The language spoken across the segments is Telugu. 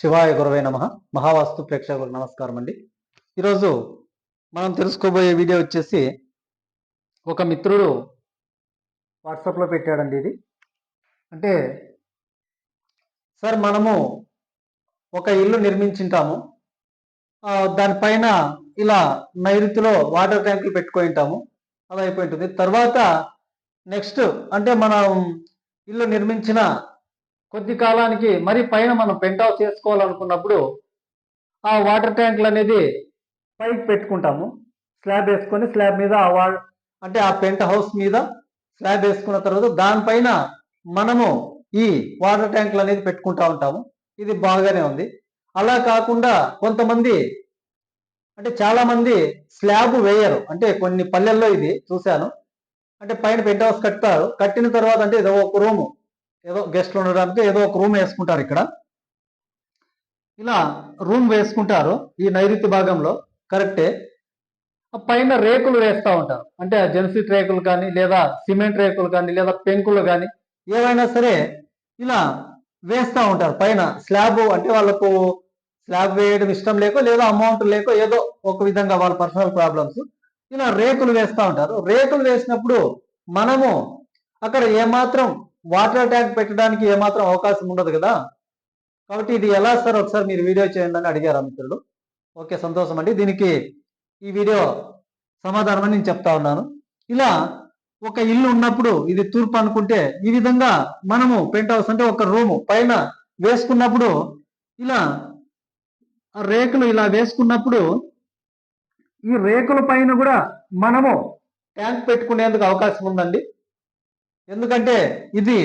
శివాయ గురవే నమ. మహావాస్తు ప్రేక్షకులకు నమస్కారం అండి. ఈరోజు మనం తెలుసుకోబోయే వీడియో వచ్చేసి ఒక మిత్రుడు వాట్సాప్లో పెట్టాడండి ఇది. అంటే సార్ మనము ఒక ఇల్లు నిర్మించింటాము. దానిపైన ఇలా నైరుతిలో వాటర్ ట్యాంకులు పెట్టుకొని ఉంటాము. అలా అయిపోయి ఉంటుంది. తర్వాత నెక్స్ట్ అంటే మనం ఇల్లు నిర్మించిన కొద్ది కాలానికి మరి పైన మనం పెంట్ హౌస్ చేసుకోవాలనుకున్నప్పుడు ఆ వాటర్ ట్యాంకులు అనేది పైకి పెట్టుకుంటాము. స్లాబ్ వేసుకొని స్లాబ్ మీద ఆ వా అంటే ఆ పెంట్ హౌస్ మీద స్లాబ్ వేసుకున్న తర్వాత దానిపైన మనము ఈ వాటర్ ట్యాంకులు అనేది పెట్టుకుంటా ఉంటాము. ఇది బాగానే ఉంది. అలా కాకుండా కొంతమంది అంటే చాలా మంది స్లాబ్ వేయరు. అంటే కొన్ని పల్లెల్లో ఇది చూశాను. అంటే పైన పెంట్ హౌస్ కట్టారు కట్టిన తర్వాత అంటే ఇది ఒక రూము. ఏదో గెస్ట్లు ఉండడానికి ఏదో ఒక రూమ్ వేసుకుంటారు ఇక్కడ. ఇలా రూమ్ వేసుకుంటారు ఈ నైరుతి భాగంలో కరెక్టే పైన రేకులు వేస్తూ ఉంటారు. అంటే జెన్సిట్ రేకులు కానీ లేదా సిమెంట్ రేకులు కానీ లేదా పెంకులు కానీ ఏవైనా సరే ఇలా వేస్తూ ఉంటారు. పైన స్లాబ్ అంటే వాళ్ళకు స్లాబ్ వేయడం ఇష్టం లేకో లేదా అమౌంట్ లేకో ఏదో ఒక విధంగా వాళ్ళ పర్సనల్ ప్రాబ్లమ్స్. ఇలా రేకులు వేస్తూ ఉంటారు. రేకులు వేసినప్పుడు మనము అక్కడ ఏమాత్రం వాటర్ ట్యాంక్ పెట్టడానికి ఏమాత్రం అవకాశం ఉండదు కదా? కాబట్టి ఇది ఎలా సార్? ఒకసారి మీరు వీడియో చేయండి అని అడిగారు మిత్రులు. ఓకే సంతోషం అండి. దీనికి ఈ వీడియో సమాధానం అని నేను చెప్తా ఉన్నాను. ఇలా ఒక ఇల్లు ఉన్నప్పుడు ఇది తూర్పు అనుకుంటే ఈ విధంగా మనము పెంట్ హౌస్ అంటే ఒక రూము పైన వేసుకున్నప్పుడు ఇలా రేకులు ఇలా వేసుకున్నప్పుడు ఈ రేకుల పైన కూడా మనము ట్యాంక్ పెట్టుకునేందుకు అవకాశం ఉందండి. ఎందుకంటే ఇది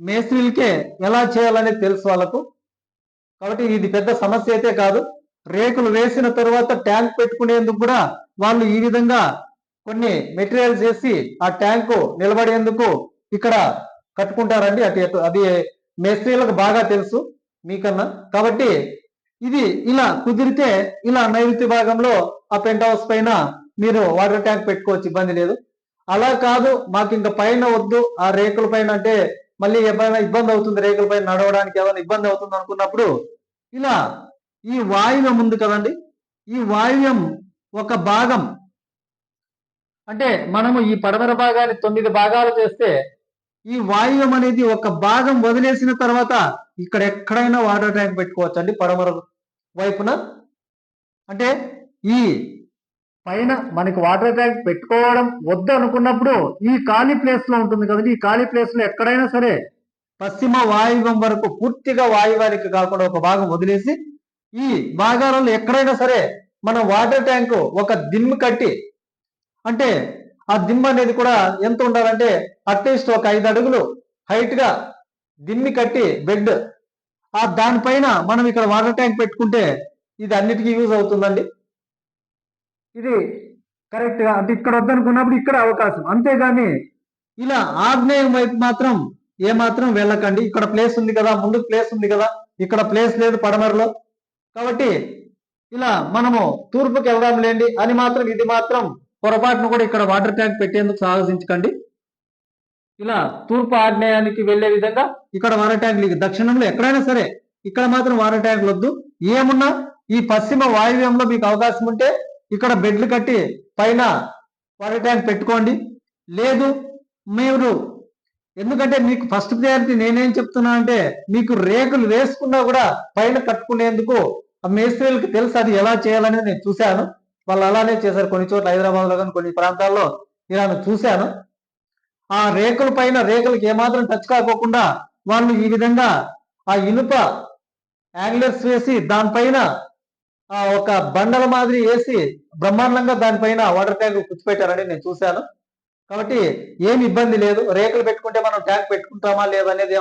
మేస్త్రీలకే ఎలా చేయాలనేది తెలుసు వాళ్ళకు. కాబట్టి ఇది పెద్ద సమస్య అయితే కాదు. రేకులు వేసిన తర్వాత ట్యాంక్ పెట్టుకునేందుకు కూడా వాళ్ళు ఈ విధంగా కొన్ని మెటీరియల్స్ వేసి ఆ ట్యాంకు నిలబడేందుకు ఇక్కడ కట్టుకుంటారండి. అటు అది మేస్త్రీలకు బాగా తెలుసు మీకన్నా. కాబట్టి ఇది ఇలా కుదిరితే ఇలా నైరుతి భాగంలో ఆ పెంట్ హౌస్ పైన మీరు వాటర్ ట్యాంక్ పెట్టుకోవచ్చు ఇబ్బంది లేదు. అలా కాదు మాకు ఇంకా పైన వద్దు. ఆ రేకుల పైన అంటే మళ్ళీ ఏమైనా ఇబ్బంది అవుతుంది రేకుల పైన నడవడానికి ఏమైనా ఇబ్బంది అవుతుంది అనుకున్నప్పుడు ఇలా ఈ వాయువ్యం ఉంది కదండి. ఈ వాయువ్యం ఒక భాగం. అంటే మనము ఈ పడమర భాగాన్ని తొమ్మిది భాగాలు చేస్తే ఈ వాయువ్యం అనేది ఒక భాగం వదిలేసిన తర్వాత ఇక్కడ ఎక్కడైనా వాటర్ ట్యాంక్ పెట్టుకోవచ్చు అండి పడమర వైపున. అంటే ఈ పైన మనకి వాటర్ ట్యాంక్ పెట్టుకోవడం వద్దు అనుకున్నప్పుడు ఈ ఖాళీ ప్లేస్లో ఉంటుంది కదండి. ఈ ఖాళీ ప్లేస్లో ఎక్కడైనా సరే పశ్చిమ వాయువ్యం వరకు పూర్తిగా వాయువానికి కాకుండా ఒక భాగం వదిలేసి ఈ భాగాలలో ఎక్కడైనా సరే మనం వాటర్ ట్యాంక్ ఒక దిమ్ము కట్టి అంటే ఆ దిమ్మ అనేది కూడా ఎంత ఉండాలంటే అట్లీస్ట్ ఒక ఐదు అడుగులు హైట్గా దిమ్మి కట్టి బెడ్ ఆ దానిపైన మనం ఇక్కడ వాటర్ ట్యాంక్ పెట్టుకుంటే ఇది అన్నిటికీ యూజ్ అవుతుందండి. ఇది కరెక్ట్గా అంటే ఇక్కడ వద్దనుకున్నప్పుడు ఇక్కడ అవకాశం. అంతేగాని ఇలా ఆగ్నేయం వైపు మాత్రం ఏ మాత్రం వెళ్ళకండి. ఇక్కడ ప్లేస్ ఉంది కదా ముందు ప్లేస్ ఉంది కదా ఇక్కడ ప్లేస్ లేదు పడమరలో. కాబట్టి ఇలా మనము తూర్పుకి వెళ్దాం లేండి. అని మాత్రం ఇది మాత్రం పొరపాటును కూడా ఇక్కడ వాటర్ ట్యాంక్ పెట్టేందుకు సాహసించకండి. ఇలా తూర్పు ఆగ్నేయానికి వెళ్ళే విధంగా ఇక్కడ వాటర్ ట్యాంక్ దక్షిణంలో ఎక్కడైనా సరే ఇక్కడ మాత్రం వాటర్ ట్యాంకులు వద్దు ఏమున్నా ఈ పశ్చిమ వాయువ్యంలో మీకు అవకాశం ఉంటే ఇక్కడ బెడ్లు కట్టి పైన వాటర్ ట్యాంక్ పెట్టుకోండి. లేదు మీరు ఎందుకంటే మీకు ఫస్ట్ ప్రయారిటీ నేనేం చెప్తున్నా అంటే మీకు రేకులు వేసుకున్నా కూడా పైన కట్టుకునేందుకు ఆ మేస్త్రీలకు తెలుసు అది ఎలా చేయాలనేది నేను చూశాను. వాళ్ళు అలానే చేశారు కొన్ని చోట్ల హైదరాబాద్లో కానీ కొన్ని ప్రాంతాల్లో ఇలా నేను చూశాను. ఆ రేకుల పైన రేకులకి ఏమాత్రం టచ్ కాకోకుండా వాళ్ళు ఈ విధంగా ఆ ఇనుప యాంగ్లర్స్ వేసి దానిపైన ఒక బండల మాదిరి వేసి బ్రహ్మాండంగా దానిపైన వాటర్ ట్యాంక్ కూర్చిపెట్టారని నేను చూశాను. కాబట్టి ఏమి ఇబ్బంది లేదు. రేకులు పెట్టుకుంటే మనం ట్యాంక్ పెట్టుకుంటామా లేదనేది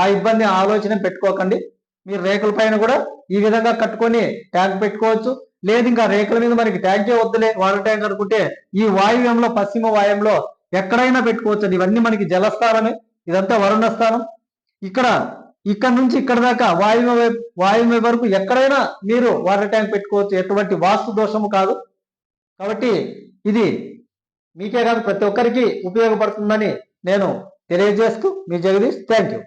ఆ ఇబ్బంది ఆలోచన పెట్టుకోకండి. మీరు రేకుల పైన కూడా ఈ విధంగా కట్టుకొని ట్యాంక్ పెట్టుకోవచ్చు. లేదు ఇంకా రేకుల మీద మనకి ట్యాంకే వద్దులే. వాటర్ ట్యాంక్ అనుకుంటే ఈ వాయువ్యంలో పశ్చిమ వాయువ్యంలో ఎక్కడైనా పెట్టుకోవచ్చు. ఇవన్నీ మనకి జలస్థానమే ఇదంతా వరుణ స్థానం ఇక్కడ ఇక్కడ నుంచి ఇక్కడ దాకా వాయువ్య వైపు వాయువ్య వరకు ఎక్కడైనా మీరు వాటర్ ట్యాంక్ పెట్టుకోవచ్చు. ఎటువంటి వాస్తు దోషము కాదు. కాబట్టి ఇది మీకే కాదు ప్రతి ఒక్కరికి ఉపయోగపడుతుందని నేను తెలియజేస్తూ మీ జగదీష్ థ్యాంక్ యూ.